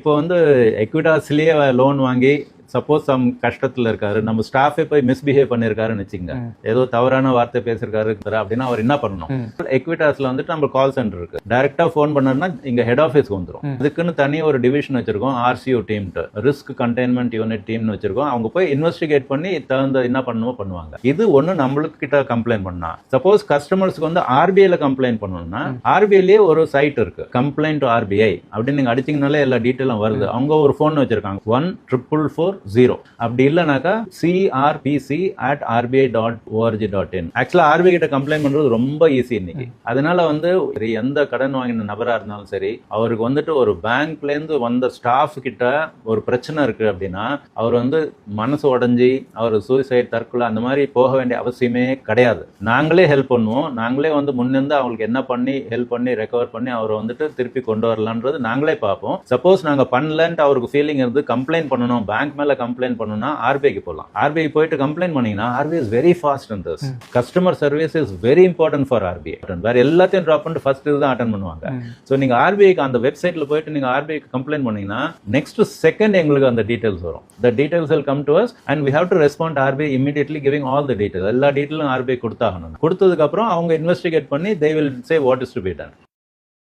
இப்போ வந்து எக்விடாஸ்லயே லோன் வாங்கி சப்போஸ் சம் கஷ்டத்துல இருக்காரு நம்ம ஸ்டாஃபே போய் மிஸ்பிஹேவ் பண்ணிருக்காருன்னு வச்சுங்க ஏதோ தவறான வார்த்தை பேசிருக்காரு அப்படின்னா அவர் என்ன பண்ணணும்? எக்விட்டாஸ்ல வந்துட்டு நம்ம கால் சென்டர் இருக்கு. டைரக்டா ஃபோன் பண்ணாருன்னா இங்க ஹெட் ஆஃபீஸ்க்கு வந்துரும். இதுக்குன்னு தனி ஒரு டிவிஷன் வச்சிருக்கோம் ஆர்சிஓ டீம்ட்டு ரிஸ்க் கண்டெய்ன்மெண்ட் யூனிட் டீம்னு வச்சிருக்கோம். அவங்க போய் இன்வெஸ்டிகேட் பண்ணி தகுந்த என்ன பண்ணணுமோ பண்ணுவாங்க. இது ஒண்ணு நம்மளுக்கு கிட்ட கம்ப்ளைண்ட் பண்ணா. சப்போஸ் கஸ்டமர்ஸ்க்கு வந்து ஆர்பிஐல கம்ப்ளைண்ட் பண்ணணும்னா ஆர்பிஐலயே ஒரு சைட் இருக்கு. கம்ப்ளைண்ட் டு ஆர்பிஐ அப்படின்னு நீங்க அடிச்சீங்கனாலே எல்லா டீட்டெயிலும் வருது. அவங்க ஒரு ஃபோன் வச்சிருக்காங்க. ஒன் ட்ரிபிள் ஃபோர் ஜீரோ அப்படி இல்லைனாக்கா CRPC at RBI dot org dot in actually RBI கிட்ட கம்ப்ளைண்ட் பண்றது ரொம்ப ஈஸி இன்னைக்கு. அதனால வந்து எந்த கடன் வாங்கின நபரா இருந்தாலும் சரி அவருக்கு வந்துட்டு ஒரு பேங்க்ல இருந்து வந்த ஸ்டாஃப் கிட்ட ஒரு பிரச்சனை இருக்கு அப்படின்னா அவர் வந்து மனசு உடைஞ்சி அவர் சூசைட் தற்கொலை அந்த மாதிரி போக வேண்டிய அவசியமே கிடையாது. நாங்களே ஹெல்ப் பண்ணுவோம். நாங்களே வந்து முன்னிருந்து அவங்களுக்கு என்ன பண்ணி ஹெல்ப் பண்ணி ரெக்கவர் பண்ணி அவரை வந்துட்டு திருப்பி கொண்டு வரலான்றது நாங்களே பார்ப்போம். சப்போஸ் நாங்க பண்ணலன்ட்டு அவருக்கு ஃபீலிங் இருந்து கம்ப்ளைண்ட் பண்ணணும். பேங்க் மேல கம்ப்ளைண்ட் பண்ணணும்னா ஆர்பிஐக்கு போகலாம் ஆர்பிஐ போயிட்டு கம்ப்ளைண்ட் பண்ணீங்கன்னா RBI is very fast in this customer service is very important for RBI. வேற எல்லாத்தையும் ட்ராப் பண்ணிட்டு ஃபர்ஸ்ட் இதுதான் அட்டன் பண்ணுவாங்க. ஸோ நீங்க ஆர்பிஐக்கு அந்த வெப்சைட்ல போயிட்டு நீங்க ஆர்பிஐக்கு கம்ப்ளைண்ட் பண்ணீங்கன்னா நெக்ஸ்ட் செகண்ட் எங்களுக்கு அந்த டீடைல்ஸ் வரும். The details will come to us and have to respond to RBI immediately giving all the details. எல்லா டீட்டெயிலும் ஆர்பிஐ கொடுத்தாகணும். கொடுத்ததுக்கு அப்புறம் அவங்க இன்வெஸ்டிகேட் பண்ணி they will say what is to be done.